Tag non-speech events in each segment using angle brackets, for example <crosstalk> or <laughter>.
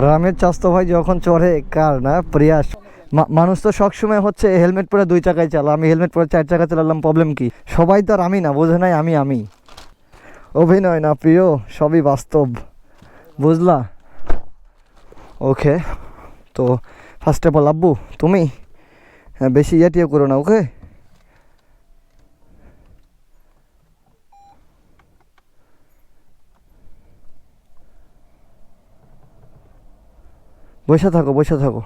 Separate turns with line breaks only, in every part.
গ্রামের চাস্তো ভাই যখন চড়ে, কার না, প্রয়াস? মানুষ তো সবসময় হচ্ছে হেলমেট পরে দুই চাকায় চালা আমি হেলমেট পরে চার চাকা চালালাম প্রবলেম কি? সবাই তো আর আমি না, বোঝে নাই আমি আমি। অভিনয় না, প্রিয়, সবই বাস্তব। বুঝলা? ওকে, তো ফার্স্ট অফ অল আব্বু, তুমি হ্যাঁ বেশি ইয়ে টিয়ে করো না ওকে বসে থাকো বসে থাকো।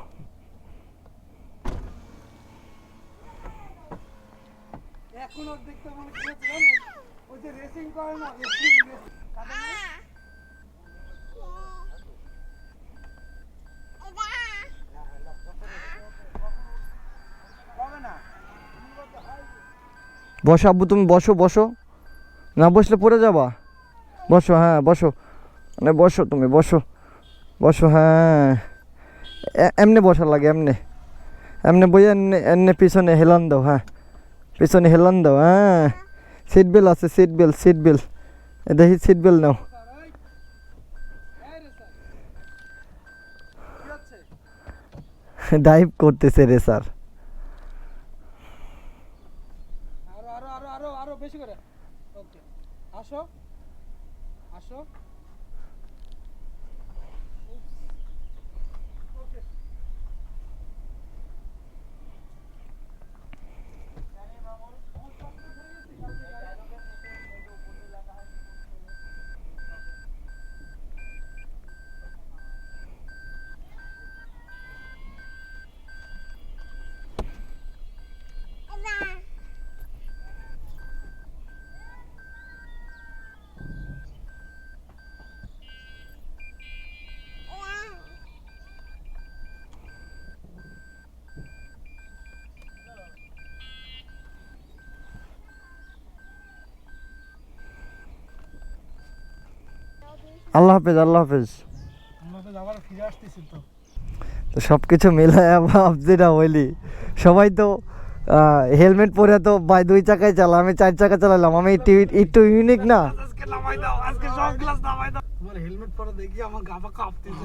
বসো আব্বু তুমি বসো বসো। না বসলে পড়ে যাবা। বসো হ্যাঁ বসো। মানে বসো তুমি বসো। বসো হ্যাঁ। এমনি বসার লাগে, এমনি। এমনি বই এমনি এমনি পিছনে হেলান দাও হ্যাঁ। পিছনে হেলান দাও হ্যাঁ। সিট বেল আছে সিট বেল সিট বেল দেখি সিট বেল নাও। ডাইভ করতেছে রে স্যার।
আরও আরও আরও আরও বেশি করে। ওকে আসো।
আল্লাহ হাফেজ আল্লাহ হাফেজ।
তো আবার ফিরে আসতেছি তো।
তো সব কিছু মিলায় ভাব যেটা হইলি সবাই তো হেলমেট পরে তো বাই দুই চাকায় চালা আমি চার চাকা চালালাম আমি একটু একটু ইউনিক না?
আজকে নামাই সব গ্লাস নামাই দাও। তোমার হেলমেট পরে দেখি আমার গা পা কাঁপতেছে।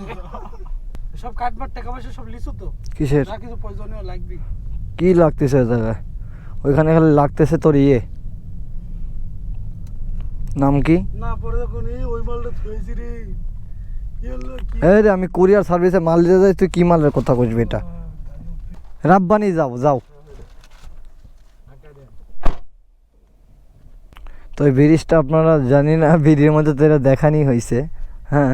<laughs> সব কাটবার টাকা পয়সা সব লিসু তো?
কিসের?
কিছু প্রয়োজনীয় লাগবে।
কি লাগতেছে ওই জায়গায়? ওইখানে খালি লাগতেছে তোর ইয়ে। নাম কি?
না পরে যখন ওই মালটা থুয়েছি রে কি হলো কি?
এই রে আমি কুরিয়ার সার্ভিসে মাল দিতে যাই তুই কি মালের কথা বুঝবি এটা রাব্বানি যাও যাও। তো এই ব্রিজটা আপনারা জানি না ব্রিজের মধ্যে তো এটা দেখানি হয়েছে হ্যাঁ?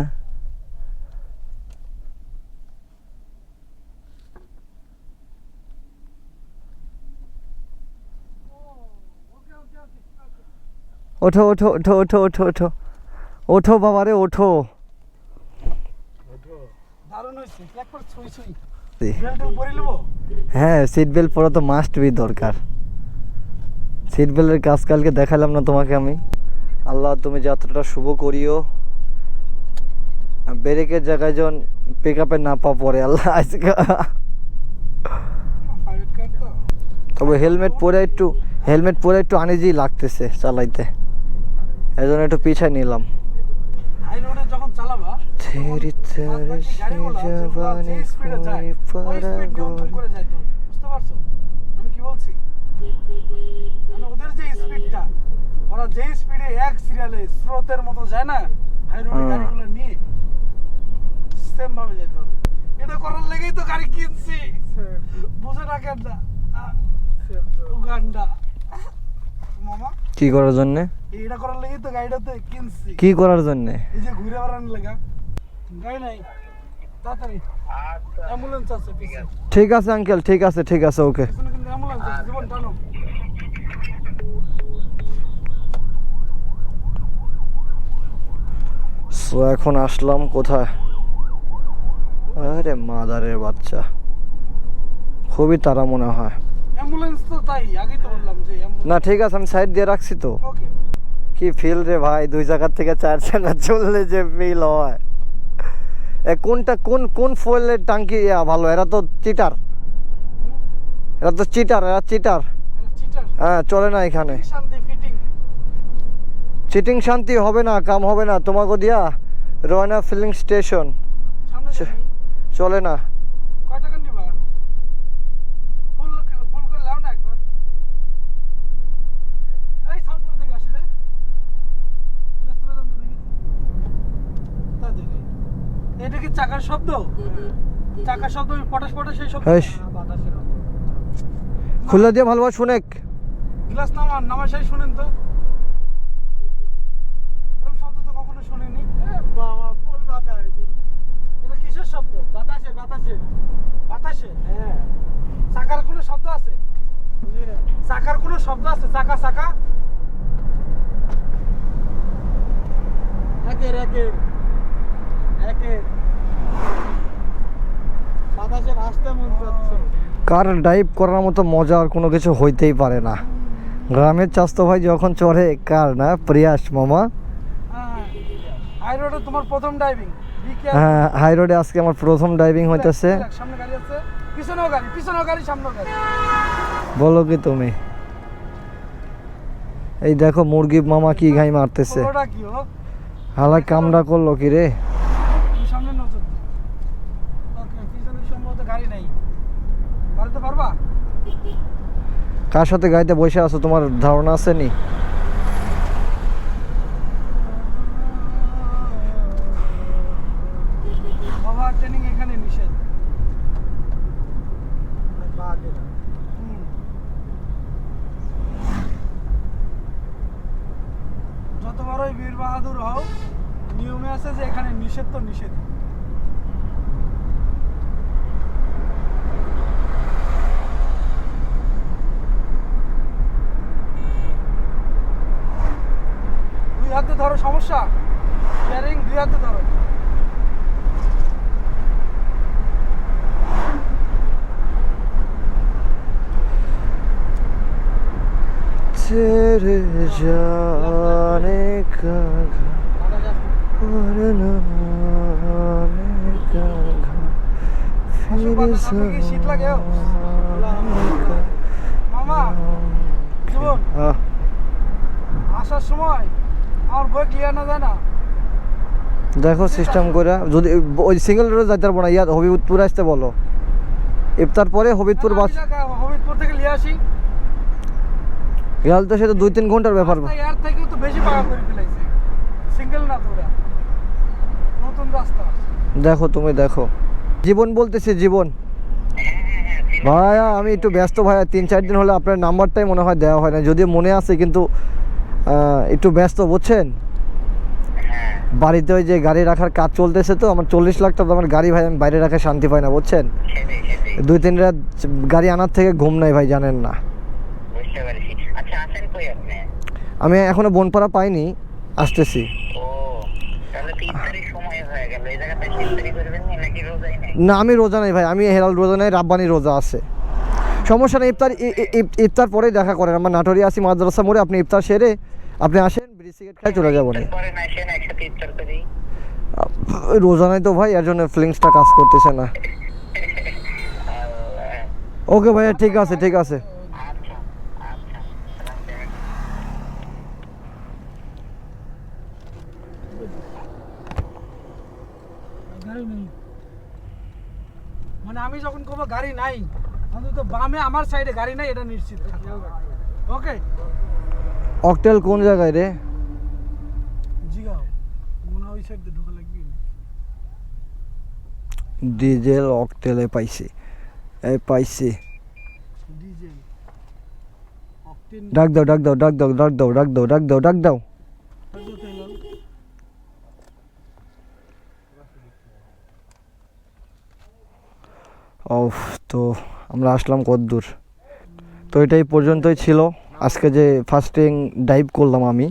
ওঠো ওঠো ওঠো ওঠো ওঠো ওঠো। ওঠো বাবা রে, ওঠো। হ্যাঁ সিট বেল্ট পরা তো মাস্ট বি দরকার। সিট বেল্টের কাজ কালকে দেখালাম না তোমাকে আমি। আল্লাহ, তুমি যাত্রাটা শুভ করিও। ব্রেকের জায়গায় যখন পিক আপে না পা পরে আল্লাহ, আজকে তবে হেলমেট পরে একটু হেলমেট পরে একটু আনিজি লাগতেছে চালাইতে। এই জন্য একটু পিছায় নিলাম।
মানে ওদের যে স্পিডটা ওরা যে স্পিডে এক সিরিয়ালে স্রোতের মতো যায় না হাই রোডে
হ্যাঁ।
গাড়িগুলো নিয়ে সেম ভাবে যেতে হবে এটা করার লেগেই তো গাড়ি কিনছি। বুঝে রাখেন না। উগান্ডা। মামা।
কি করার জন্যে?
এইটা করার লেগেই তো গাড়িটাতে কিনছি।
কি করার জন্যে?
এই যে ঘুরে বেড়ানোর লেগা। গাড়ি নাই। তাড়াতাড়ি। অ্যাম্বুলেন্স আছে
ঠিক আছে। আঙ্কেল ঠিক আছে ঠিক আছে ওকে।
অ্যাম্বুলেন্স আছে জীবন টানো।
সো এখন আসলাম কোথায়? আরে মাদারের বাচ্চা। খুবই তারা মনে হয়।
অ্যাম্বুলেন্স তো তাই আগেই তো বললাম যে
না ঠিক আছে আমি সাইড দিয়ে রাখছি তো। কি ফিল রে ভাই দুই জায়গার থেকে চার জায়গা চললে যে ফিল হয়। এ কোনটা কোন কোন ফুয়েলের টাঙ্কি ভালো? এরা তো চিটার এরা তো চিটার এরা চিটার হ্যাঁ চলে না এখানে। চিটিং শান্তি হবে না কাম হবে না। তোমাকে দিয়া রয়না ফিলিং স্টেশন চলে না
কয় টাকা নিবা ফুল ফুল করে লাও না একবার এই সাউন্ড করে দেখে আসি রে গ্লাস তুলে দেন তো দেখি তা দেখি এটা কি চাকার শব্দ? চাকার শব্দ পটাশ পটাশ সেই শব্দ।
খুলে দিয়ে ভালোভাবে শুনেক।
গ্লাস নামান নামার সেই শুনেন তো। এরকম শব্দ তো কখনো শুনিনি। বাবা ফুল বাতাস। এটা কিসের শব্দ? বাতাসে বাতাসে। বাতাসে? হ্যাঁ। চাকার কোনো শব্দ আছে? চাকার কোনো শব্দ আছে? চাকা চাকা? একের একের। একের বাতাসে ভাসতে মন যাচ্ছে
কার ড্রাইভ করার মতো মজা আর কোনো কিছু হইতেই পারে না। গ্রামের চাস্তো ভাই যখন চড়ে কার না? প্রিয়াস মামা।
হাই রোডে তোমার প্রথম ড্রাইভিং
হ্যাঁ আজকে আমার প্রথম ড্রাইভিং হইতেছে। বলো কি তুমি? এই দেখো মুরগি মামা কি ঘাই মারতেছে। হালা কামড়া করল কি রে
তুমি সামনে নজর দাও ওকে পিছনে সম্ভবত গাড়ি নাই বাড়িতে পারবা
কার সাথে গাড়িতে বসে আছো? তোমার ধারণা আছে নি?
বীর বাহাদুর নিয়মে আছে যে এখানে নিষেধ তো নিষেধ দুই হাতে ধরো সমস্যা ইয়ারিং দুই হাতে ধরো
तेरे जाने का घर नाने का घर फिर
সামনে কি শীত লাগে? মামা জীবন
হ্যাঁ
আসার সময়
দেখো সিস্টেম করে যদি ওই সিঙ্গেল রোডে যাইতে পারব না ইয়া হবিবপুর আসতে বলো। ইফতার পরে হবিবপুর বাস
হবিবপুর থেকে নিয়ে আসি।
ইয়াল তো সে তো দুই তিন ঘণ্টার ব্যাপার।
এর থেকেও তো বেশি পাকা করে ফেলাইছে। সিঙ্গেল না তো ওরা। নতুন রাস্তা।
দেখো তুমি দেখো। জীবন বলতেছি জীবন। ভাইয়া আমি একটু ব্যস্ত ভাইয়া তিন চার দিন হলে আপনার নাম্বারটাই মনে হয় দেওয়া হয় না। যদিও মনে আছে কিন্তু একটু ব্যস্ত বুঝছেন? বাড়িতে ওই যে গাড়ি রাখার কাজ চলতেছে তো আমার চল্লিশ লাখ টাকা আমার গাড়ি ভাই আমি বাইরে রাখা শান্তি পাই না বুঝছেন? দুই তিন রাত গাড়ি আনার থেকে ঘুম নাই ভাই জানেন না।
আচ্ছা
আমি এখনও বনপাড়া পাইনি আসতেছি।
হয়ে নি
আমি রোজা নেই ভাই আমি হেরাল রোজা নেই রাব্বানি রোজা আছে। সমস্যা নেই ইফতার ইফতার পরেই দেখা করেন। আমার নাটোরি আসি মাদ্রাসা মোড়ে আপনি ইফতার সেরে আপনি আসেন বিড়ি সিগারেট খাই চলে যাব না
পরে না আসেন একসাথে ইফতার করি।
রোজা নাই তো ভাই এর জন্য ফিলিংসটা কাজ করতেছে না।
আল্লাহ।
ওকে ভাইয়া ঠিক আছে ঠিক আছে।
আচ্ছা আচ্ছা
গাড়ি নেই। মানে আমি যখন কব গাড়ি নাই অন্তত বামে আমার সাইডে গাড়ি নাই এটা নিশ্চিত। ওকে?
অকটেল কোন জায়গায় রে? ডিজেল অকটেলে পাইছি। এই পাইছি।
ডিজেল।
ডাক দাও ডাক দাও ডাক দাও ডাক দাও ডাক দাও ডাক দাও ডাক দাও। অফ তো আমরা আসলাম কদ্দূর। তো এটাই পর্যন্তই ছিল। আজকে যে ফার্স্ট টাইম ডাইভ করলাম আমি,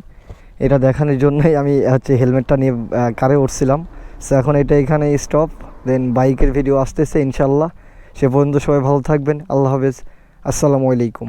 এটা দেখানোর জন্যই আমি হচ্ছে হেলমেটটা নিয়ে কারে উঠছিলাম। সো এখন এটা এখানে স্টপ দেন বাইকের ভিডিও আসতেছে ইনশাল্লাহ সে পর্যন্ত সবাই ভালো থাকবেন। আল্লাহ হাফেজ। আসসালামু আলাইকুম।